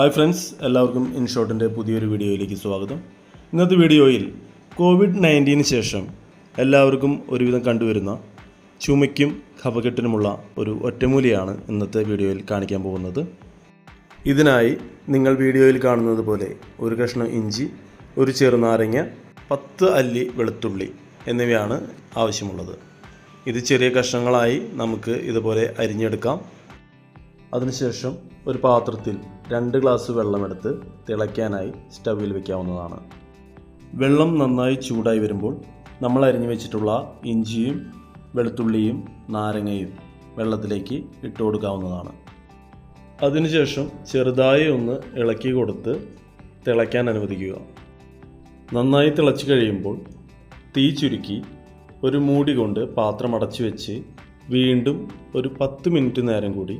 Hi friends എല്ലാവർക്കും ഇൻഷോട്ടിന്റെ പുതിയൊരു വീഡിയോയിലേക്ക് സ്വാഗതം. ഇന്നത്തെ വീഡിയോയിൽ കോവിഡ് നയന്റീന് ശേഷം എല്ലാവർക്കും ഒരുവിധം കണ്ടുവരുന്ന ചുമയ്ക്കും കഫക്കെട്ടിനുമുള്ള ഒരു ഒറ്റമൂലിയാണ് ഇന്നത്തെ വീഡിയോയിൽ കാണിക്കാൻ പോകുന്നത്. ഇതിനായി നിങ്ങൾ വീഡിയോയിൽ കാണുന്നത് പോലെ ഒരു കഷ്ണം ഇഞ്ചി ഒരു ചെറുനാരങ്ങ പത്ത് അല്ലി വെളുത്തുള്ളി എന്നിവയാണ് ആവശ്യമുള്ളത്. ഇത് ചെറിയ കഷ്ണങ്ങളായി നമുക്ക് ഇതുപോലെ അരിഞ്ഞെടുക്കാം. അതിനുശേഷം ഒരു പാത്രത്തിൽ രണ്ട് ഗ്ലാസ് വെള്ളമെടുത്ത് തിളയ്ക്കാനായി സ്റ്റവിൽ വയ്ക്കാവുന്നതാണ് വെള്ളം നന്നായി ചൂടായി വരുമ്പോൾ നമ്മൾ അരിഞ്ഞു വെച്ചിട്ടുള്ള ഇഞ്ചിയും വെളുത്തുള്ളിയും നാരങ്ങയും വെള്ളത്തിലേക്ക് ഇട്ട് കൊടുക്കാവുന്നതാണ്. അതിനുശേഷം ചെറുതായി ഒന്ന് ഇളക്കി കൊടുത്ത് തിളയ്ക്കാൻ അനുവദിക്കുക. നന്നായി തിളച്ച് കഴിയുമ്പോൾ തീ ചുരുക്കി ഒരു മൂടി കൊണ്ട് പാത്രം അടച്ചു വെച്ച് വീണ്ടും ഒരു പത്ത് മിനിറ്റ് നേരം കൂടി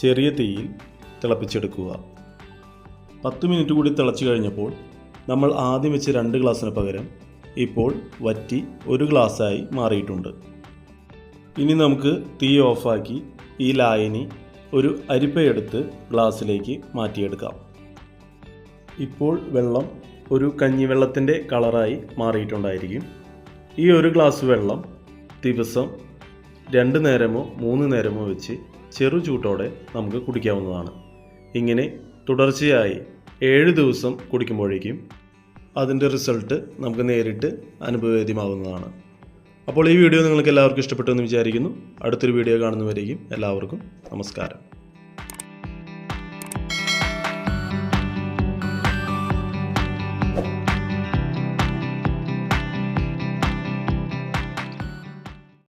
ചെറിയ തീയിൽ തിളപ്പിച്ചെടുക്കുക. പത്ത് മിനിറ്റ് കൂടി തിളച്ചു കഴിഞ്ഞപ്പോൾ നമ്മൾ ആദ്യം വെച്ച് രണ്ട് ഗ്ലാസ്സിന് പകരം ഇപ്പോൾ വറ്റി ഒരു ഗ്ലാസ്സായി മാറിയിട്ടുണ്ട്. ഇനി നമുക്ക് തീ ഓഫാക്കി ഈ ലായനി ഒരു അരിപ്പയെടുത്ത് ഗ്ലാസ്സിലേക്ക് മാറ്റിയെടുക്കാം. ഇപ്പോൾ വെള്ളം ഒരു കഞ്ഞിവെള്ളത്തിന്റെ കളറായി മാറിയിട്ടുണ്ടായിരിക്കും. ഈ ഒരു ഗ്ലാസ് വെള്ളം ദിവസം രണ്ട് നേരമോ മൂന്ന് നേരമോ വെച്ച് ചെറു ചൂട്ടോടെ നമുക്ക് കുടിക്കാവുന്നതാണ്. ഇങ്ങനെ തുടർച്ചയായി ഏഴ് ദിവസം കുടിക്കുമ്പോഴേക്കും അതിന്റെ റിസൾട്ട് നമുക്ക് നേരിട്ട് അനുഭവവേദ്യമാകുന്നതാണ് അപ്പോൾ ഈ വീഡിയോ നിങ്ങൾക്ക് എല്ലാവർക്കും ഇഷ്ടപ്പെട്ടു എന്ന് വിചാരിക്കുന്നു. അടുത്തൊരു വീഡിയോ കാണുന്നവരേക്കും എല്ലാവർക്കും നമസ്കാരം.